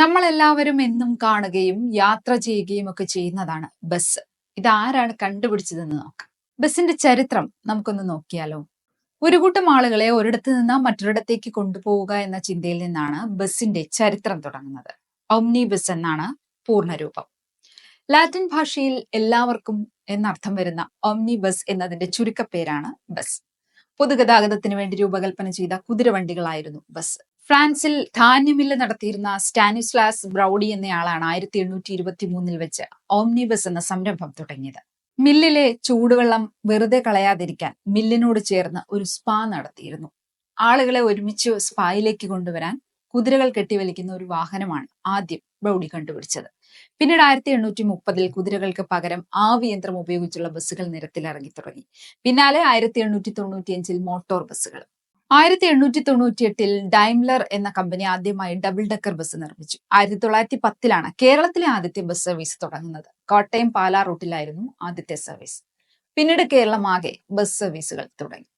നമ്മളെല്ലാവരും എന്നും കാണുകയും യാത്ര ചെയ്യുകയും ഒക്കെ ചെയ്യുന്നതാണ് ബസ്. ഇതാരാണ് കണ്ടുപിടിച്ചതെന്ന് നോക്കാം. ബസ്സിന്റെ ചരിത്രം നമുക്കൊന്ന് നോക്കിയാലോ? ഒരു കൂട്ടം ആളുകളെ ഒരിടത്ത് നിന്ന് മറ്റൊരിടത്തേക്ക് കൊണ്ടുപോവുക എന്ന ചിന്തയിൽ നിന്നാണ് ബസ്സിന്റെ ചരിത്രം തുടങ്ങുന്നത്. ഒമ്നി ബസ് എന്നാണ് പൂർണരൂപം. ലാറ്റിൻ ഭാഷയിൽ എല്ലാവർക്കും എന്നർത്ഥം വരുന്ന ഒംനി ബസ് എന്നതിന്റെ ചുരുക്കപ്പേരാണ് ബസ്. പൊതുഗതാഗതത്തിന് വേണ്ടി രൂപകൽപ്പന ചെയ്ത കുതിരവണ്ടികളായിരുന്നു ബസ്. ഫ്രാൻസിൽ ധാന്യമില്ല നടത്തിയിരുന്ന സ്റ്റാനിസ്ലാസ് ബ്രൗഡി എന്നയാളാണ് ആയിരത്തി എണ്ണൂറ്റി ഇരുപത്തി മൂന്നിൽ വെച്ച് ഓംനിബസ് എന്ന സംരംഭം തുടങ്ങിയത്. മില്ലിലെ ചൂടുവെള്ളം വെറുതെ കളയാതിരിക്കാൻ മില്ലിനോട് ചേർന്ന് ഒരു സ്പാ നടത്തിയിരുന്നു. ആളുകളെ ഒരുമിച്ച് സ്പായിലേക്ക് കൊണ്ടുവരാൻ കുതിരകൾ കെട്ടിവലിക്കുന്ന ഒരു വാഹനമാണ് ആദ്യം ബ്രൗഡി കണ്ടുപിടിച്ചത്. പിന്നീട് ആയിരത്തി എണ്ണൂറ്റി മുപ്പതിൽ കുതിരകൾക്ക് പകരം ആവിയന്ത്രം ഉപയോഗിച്ചുള്ള ബസ്സുകൾ നിരത്തിൽ ഇറങ്ങി തുടങ്ങി. പിന്നാലെ ആയിരത്തി എണ്ണൂറ്റി തൊണ്ണൂറ്റിയഞ്ചിൽ മോട്ടോർ ബസ്സുകൾ. ആയിരത്തി എണ്ണൂറ്റി തൊണ്ണൂറ്റി എട്ടിൽ ഡൈംലർ എന്ന കമ്പനി ആദ്യമായി ഡബിൾ ഡെക്കർ ബസ് നിർമ്മിച്ചു. ആയിരത്തി തൊള്ളായിരത്തി പത്തിലാണ് കേരളത്തിലെ ആദ്യത്തെ ബസ് സർവീസ് തുടങ്ങുന്നത്. കോട്ടയം പാലാ റൂട്ടിലായിരുന്നു ആദ്യത്തെ സർവീസ്. പിന്നീട് കേരളമാകെ ബസ് സർവീസുകൾ തുടങ്ങി.